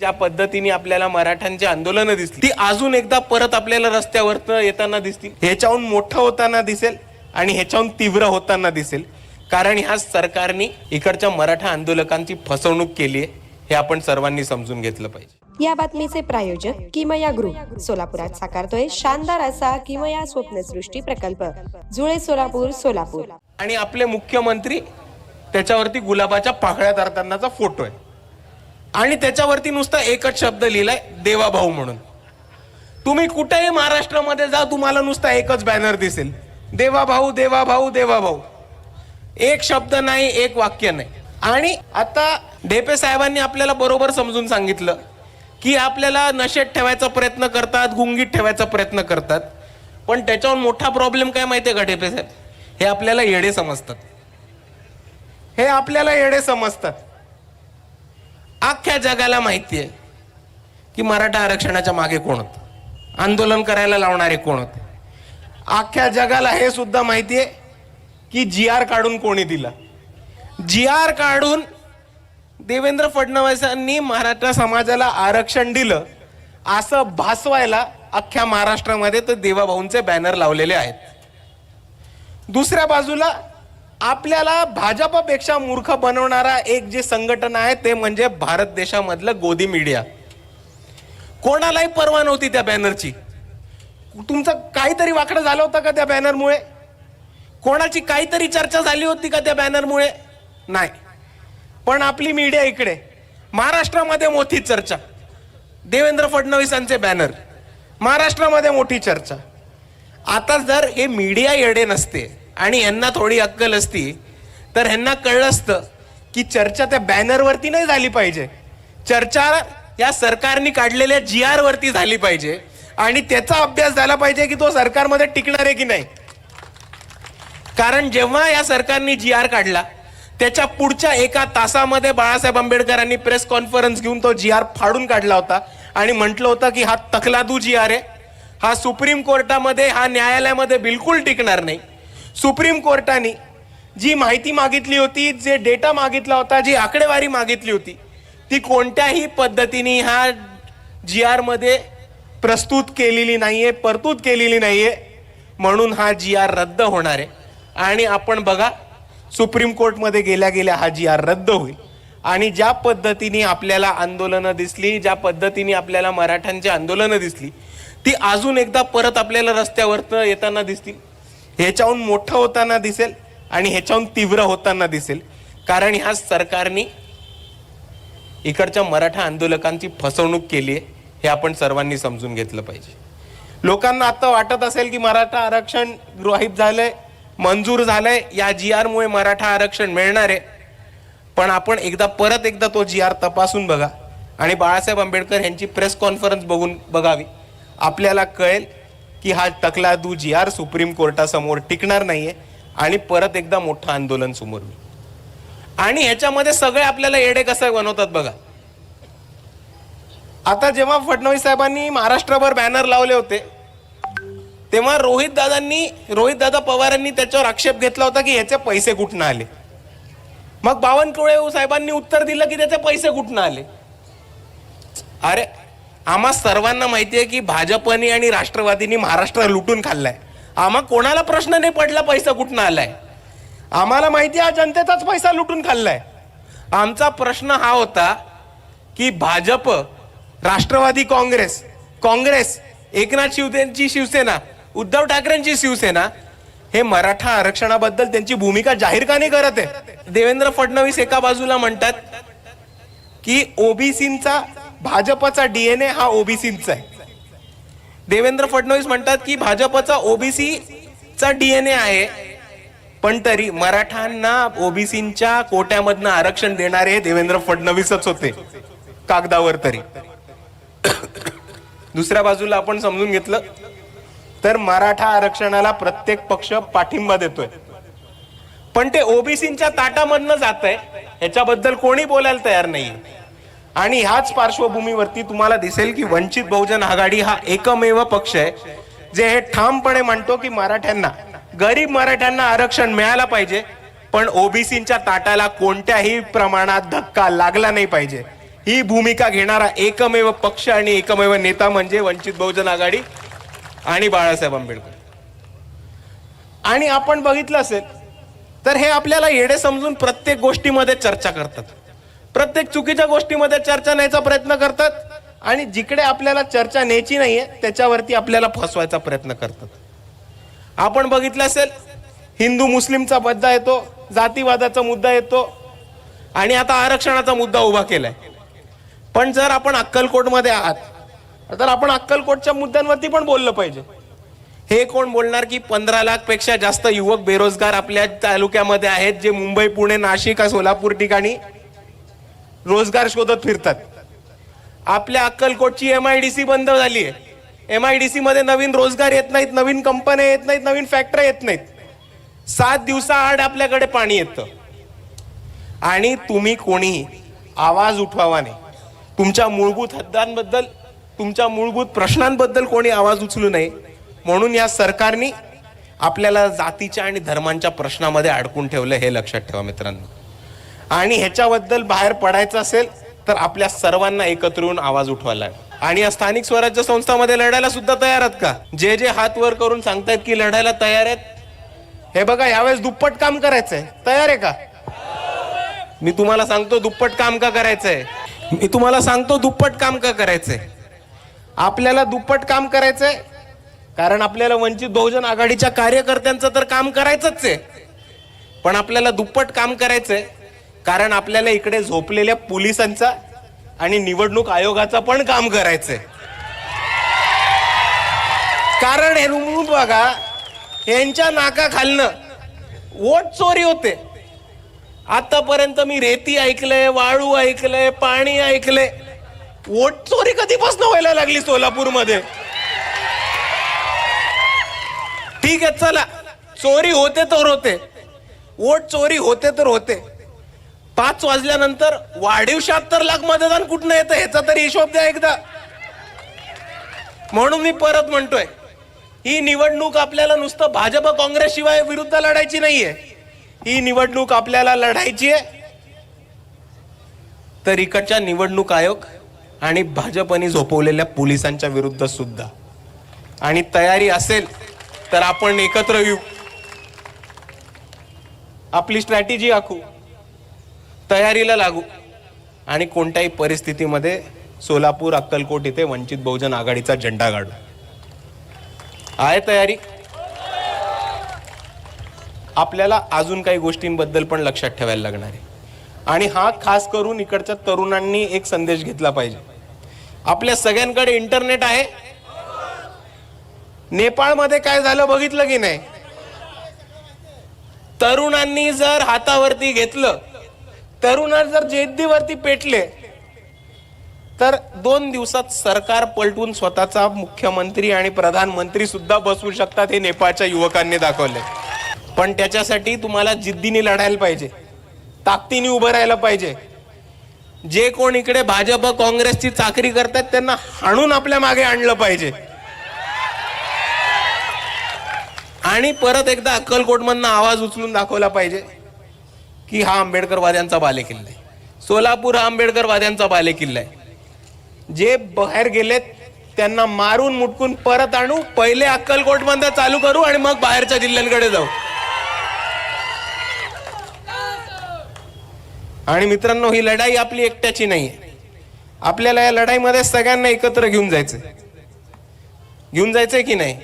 ज्या पद्धतीने आपल्याला मराठ्यांची आंदोलनं दिसली ती अजून एकदा परत आपल्याला रस्त्यावर येताना दिसतील. ह्याच्याहून मोठं होताना दिसेल आणि ह्याच्याहून तीव्र होताना दिसेल. कारण ह्या सरकारने इकडच्या मराठा आंदोलकांची फसवणूक केली आहे हे आपण सर्वांनी समजून घेतलं पाहिजे. या बातमीचे प्रायोजक किमया ग्रुप. सोलापुरात साकारतोय शानदार असा किमया स्वप्नसृष्टी प्रकल्प. जुळे सोलापूर सोलापूर. आणि आपले मुख्यमंत्री त्याच्यावरती गुलाबाच्या पाकळ्या धरतानाचा फोटो आहे. आणि त्याच्यावरती नुसता एकच शब्द लिहिलाय देवाभाऊ म्हणून. तुम्ही कुठेही महाराष्ट्रामध्ये जा तुम्हाला नुसता एकच बॅनर दिसेल. देवाभाऊ देवाभाऊ देवाभाऊ. एक शब्द नाही एक वाक्य नाही. आणि आता ढेपे साहेबांनी आपल्याला बरोबर समजून सांगितलं की आपल्याला नशेत ठेवायचा प्रयत्न करतात गुंगीत ठेवायचा प्रयत्न करतात. पण त्याच्यावर मोठा प्रॉब्लेम काय माहितीये का ढेपे साहेब? हे आपल्याला येडे समजतात. हे आपल्याला येडे समजतात. अख्ख्या जगाला माहिती आहे की मराठा आरक्षणाच्या मागे कोण होतं? आंदोलन करायला लावणारे कोण होते? अख्ख्या जगाला हे सुद्धा माहिती आहे की जी आर काढून कोणी दिला? जी आर काढून देवेंद्र फडणवीसांनी मराठा समाजाला आरक्षण दिलं असं भासवायला अख्ख्या महाराष्ट्रामध्ये तर देवाभाऊंचे बॅनर लावलेले आहेत. दुसऱ्या बाजूला आपल्याला भाजपापेक्षा मूर्ख बनवणारा एक जे संघटन आहे ते म्हणजे भारत देशामधलं गोदी मीडिया कोणालाही परवा नव्हती त्या बॅनरची. तुमचं काहीतरी वाकडं झालं होतं का त्या बॅनरमुळे? कोणाची काहीतरी चर्चा झाली होती का त्या बॅनरमुळे? नाही. पण आपली मीडिया इकडे. महाराष्ट्रामध्ये मोठी चर्चा. देवेंद्र फडणवीसांचे बॅनर. महाराष्ट्रामध्ये मोठी चर्चा. आता जर हे मीडिया येडे नसते आणि यांना थोडी अक्कल असती तर ह्यांना कळलं असतं की चर्चा त्या बॅनरवरती नाही झाली पाहिजे. चर्चा या सरकारने काढलेल्या जी आर वरती झाली पाहिजे आणि त्याचा अभ्यास झाला पाहिजे की तो सरकारमध्ये टिकणार आहे की नाही. कारण जेव्हा या सरकारने जी आर काढला त्याच्या पुढच्या एका तासामध्ये बाळासाहेब आंबेडकरांनी प्रेस कॉन्फरन्स घेऊन तो जी आर फाडून काढला होता आणि म्हटलं होतं की हा तकलादू जी आर आहे. हा सुप्रीम कोर्टामध्ये हा न्यायालयामध्ये बिलकुल टिकणार नाही. सुप्रीम कोर्टाने जी माहिती मागितली होती जे डेटा मागितला होता जी आकडेवारी मागितली होती ती कोणत्याही पद्धतीने ह्या जी आरमध्ये प्रस्तुत केलेली नाही आहे परतूत केलेली नाही आहे म्हणून हा जी आर रद्द होणार आहे. आणि आपण बघा सुप्रीम कोर्टमध्ये गेल्या गेल्या हा जी आर रद्द होईल. आणि ज्या पद्धतीने आपल्याला आंदोलनं दिसली ज्या पद्धतीने आपल्याला मराठ्यांची आंदोलनं दिसली ती अजून एकदा परत आपल्याला रस्त्यावर येताना दिसतील. ह्याच्याहून मोठं होताना दिसेल आणि ह्याच्याहून तीव्र होताना दिसेल. कारण ह्या सरकारने इकडच्या मराठा आंदोलकांची फसवणूक केली आहे हे आपण सर्वांनी समजून घेतलं पाहिजे. लोकांना आता वाटत असेल की मराठा आरक्षण गृहित झालंय मंजूर झालंय या जी आरमुळे मराठा आरक्षण मिळणार आहे. पण आपण एकदा परत एकदा तो जी आर तपासून बघा. आणि बाळासाहेब आंबेडकर यांची प्रेस कॉन्फरन्स बघून बघावी. आपल्याला कळेल की हा तकलादू जी आर सुप्रीम कोर्टासमोर टिकणार नाहीये आणि परत एकदा मोठं आंदोलन समोर आणि ह्याच्यामध्ये सगळे आपल्याला येडे कसं बनवतात बघा. आता जेव्हा फडणवीस साहेबांनी महाराष्ट्रभर बॅनर लावले होते तेव्हा रोहित दादांनी रोहित दादा पवारांनी त्याच्यावर आक्षेप घेतला होता की ह्याचे पैसे कुठनं आले? मग बावनकुळे साहेबांनी उत्तर दिलं की त्याचे पैसे कुठनं आले? अरे आम्हा सर्वांना माहिती आहे की भाजपने आणि राष्ट्रवादींनी महाराष्ट्र लुटून खाल्लाय. आम्हा कोणाला प्रश्न नाही पडला पैसा कुठनं आलाय? आम्हाला माहिती आहे जनतेचाच पैसा लुटून खाल्लाय. आमचा प्रश्न हा होता की भाजप राष्ट्रवादी काँग्रेस काँग्रेस एकनाथ शिवसेनची शिवसेना उद्धव ठाकरेंची शिवसेना हे मराठा आरक्षणाबद्दल त्यांची भूमिका जाहीर का नाही करत आहे? देवेंद्र फडणवीस एका बाजूला म्हणतात की ओबीसींचा भाजपचा डीएनए हा ओबीसीचा आहे. देवेंद्र फडणवीस म्हणतात की भाजपचा ओबीसीचा डीएनए आहे पण तरी मराठ्यांना ओबीसींच्या कोट्यामधनं आरक्षण देणारे हे देवेंद्र फडणवीसच होते कागदावर तरी. दुसऱ्या बाजूला आपण समजून घेतलं तर मराठा आरक्षणाला प्रत्येक पक्ष पाठिंबा देतोय. पण ते ओबीसीच्या ताटामधनं जात आहे ह्याच्याबद्दल कोणी बोलायला तयार नाही आणि ह्याच पार्श्वभूमीवरती तुम्हाला दिसेल की वंचित बहुजन आघाडी हा एकमेव पक्ष आहे जे हे ठामपणे म्हणतो की मराठ्यांना गरीब मराठ्यांना आरक्षण मिळायला पाहिजे पण ओबीसींच्या ताटाला कोणत्याही प्रमाणात धक्का लागला नाही पाहिजे. ही भूमिका घेणारा एकमेव पक्ष आणि एकमेव नेता म्हणजे वंचित बहुजन आघाडी आणि बाळासाहेब आंबेडकर. आणि आपण बघितलं असेल तर हे आपल्याला येडे समजून प्रत्येक गोष्टीमध्ये चर्चा करतात. प्रत्येक चुकीच्या गोष्टीमध्ये चर्चा न्यायचा प्रयत्न करतात आणि जिकडे आपल्याला चर्चा न्यायची नाहीये त्याच्यावरती आपल्याला फसवायचा प्रयत्न करतात. आपण बघितलं असेल हिंदू मुस्लिमचा मुद्दा येतो जातीवादाचा मुद्दा येतो आणि आता आरक्षणाचा मुद्दा उभा केलाय. पण जर आपण अक्कलकोटमध्ये आहात तर आपण अक्कलकोटच्या मुद्द्यांवरती पण बोललं पाहिजे. हे कोण बोलणार की पंधरा लाखपेक्षा जास्त युवक बेरोजगार आपल्या तालुक्यामध्ये आहेत जे मुंबई पुणे नाशिक सोलापूर ठिकाणी रोजगार शोधत फिरतात. आपल्या अक्कलकोटची एम आय डी सी बंद झाली आहे एम आय डी सी मध्ये नवीन रोजगार येत नाहीत नवीन कंपन्या येत नाहीत नवीन फॅक्टऱ्या येत नाहीत. सात दिवसाआड आपल्याकडे पाणी येतं. आणि तुम्ही कोणीही आवाज उठवावा नाही तुमच्या मूलभूत हद्दांबद्दल तुमच्या मूलभूत प्रश्नांबद्दल कोणी आवाज उचलू नये. म्हणून या सरकारने आपल्याला जातीच्या आणि धर्मांच्या प्रश्नामध्ये अडकून ठेवलं हे लक्षात ठेवा मित्रांनो. आणि ह्याच्याबद्दल बाहेर पडायचं असेल तर आपल्या सर्वांना एकत्र येऊन आवाज उठवायला आणि या स्थानिक स्वराज्य संस्थामध्ये लढायला सुद्धा तयार आहेत का? जे जे हात वर करून सांगतायत की लढायला तयार आहेत हे बघा यावेळेस दुप्पट काम करायचंय. तयार आहे का? मी तुम्हाला सांगतो दुप्पट काम का करायचंय? मी तुम्हाला सांगतो दुप्पट काम का करायचंय? आपल्याला दुप्पट काम करायचंय कारण आपल्याला वंचित बहुजन आघाडीच्या कार्यकर्त्यांचं तर काम करायचंच आहे. पण आपल्याला दुप्पट काम करायचंय कारण आपल्याला इकडे झोपलेल्या पोलिसांचा आणि निवडणूक आयोगाचा पण काम करायचंय. कारण हे म्हणून बघा यांच्या नाका खालनं वोट चोरी होते. आतापर्यंत मी रेती ऐकलंय वाळू ऐकलंय पाणी ऐकलंय. वोट चोरी कधीपासून व्हायला लागली सोलापूरमध्ये? ठीक आहे चला. चोरी होते तर होते. वोट चोरी होते तर होते. पाच वाजल्यानंतर वाढीव शहात्तर लाख मतदान कुठनं येतं? ह्याचा तरी हिशोब द्या एकदा. म्हणून मी परत म्हणतोय ही निवडणूक आपल्याला नुसतं भाजप काँग्रेस शिवाय विरुद्ध लढायची नाहीये. ही निवडणूक आपल्याला लढायची आहे. तर इकडच्या निवडणूक आयोग आणि भाजपने झोपवलेल्या पोलिसांच्या विरुद्ध सुद्धा. आणि तयारी असेल तर आपण एकत्र येऊ. आपली स्ट्रॅटेजी आखू. तयारीला लागू. आणि कोणत्याही परिस्थितीमध्ये सोलापूर अक्कलकोट इथे वंचित बहुजन आघाडीचा झेंडा गाडू. आहे तयारी. आपल्याला अजून काही गोष्टींबद्दल पण लक्षात ठेवायला लागणार आहे. आणि हा खास करून इकडच्या तरुणांनी एक संदेश घेतला पाहिजे. आपल्या सगळ्यांकडे इंटरनेट आहे. नेपाळमध्ये काय झालं बघितलं की नाही? तरुणांनी जर हातावरती घेतलं तरुणा जर जेद्दीवरती पेटले तर दोन दिवसात सरकार पलटून स्वतःचा मुख्यमंत्री आणि प्रधानमंत्री सुद्धा बसवू शकतात हे नेपाळच्या युवकांनी दाखवले. पण त्याच्यासाठी तुम्हाला जिद्दीने लढायला पाहिजे ताकदीने उभं राहायला पाहिजे. जे कोण इकडे भाजप काँग्रेसची चाकरी करतात त्यांना हाणून आपल्या मागे आणलं पाहिजे. आणि परत एकदा अक्कलकोटमधनं आवाज उचलून दाखवला पाहिजे. की हा आंबेडकरवाद्यांचा बालेकिल्ला आहे. सोलापूर हा आंबेडकरवाद्यांचा बालेकिल्ला आहे. जे बाहेर गेलेत त्यांना मारून मुटकून परत आणू पहिले अक्कलकोट चालू करू आणि मग बाहेरच्या जिल्ह्यांकडे जाऊ. आणि मित्रांनो ही लढाई आपली एकट्याची नाही आपल्याला या लढाईमध्ये सगळ्यांना एकत्र घेऊन जायचंय. घेऊन जायचंय की नाही?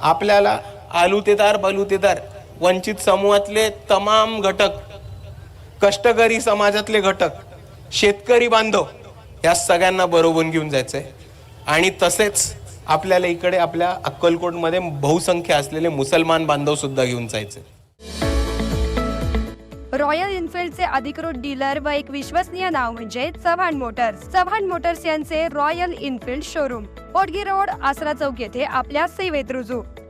आपल्याला आलुतेदार बलुतेदार वंचित समूहातले तमाम घटक कष्टकरी समाजातले घटक शेतकरी बांधव या सगळ्यांना बरोबर घेऊन जायचंय. आणि तसेच आपल्याला इकडे आपल्या अक्कलकोटमध्ये बहुसंख्य असलेले मुसलमान बांधव सुद्धा घेऊन जायचे रॉयल इन्फिल्डचे अधिकृत डीलर व एक विश्वसनीय नाव म्हणजे चव्हाण मोटर्स. चव्हाण मोटर्स यांचे Royal Enfield showroom पोटगी road Asara चौक येथे आपल्या सेवेत रुजू.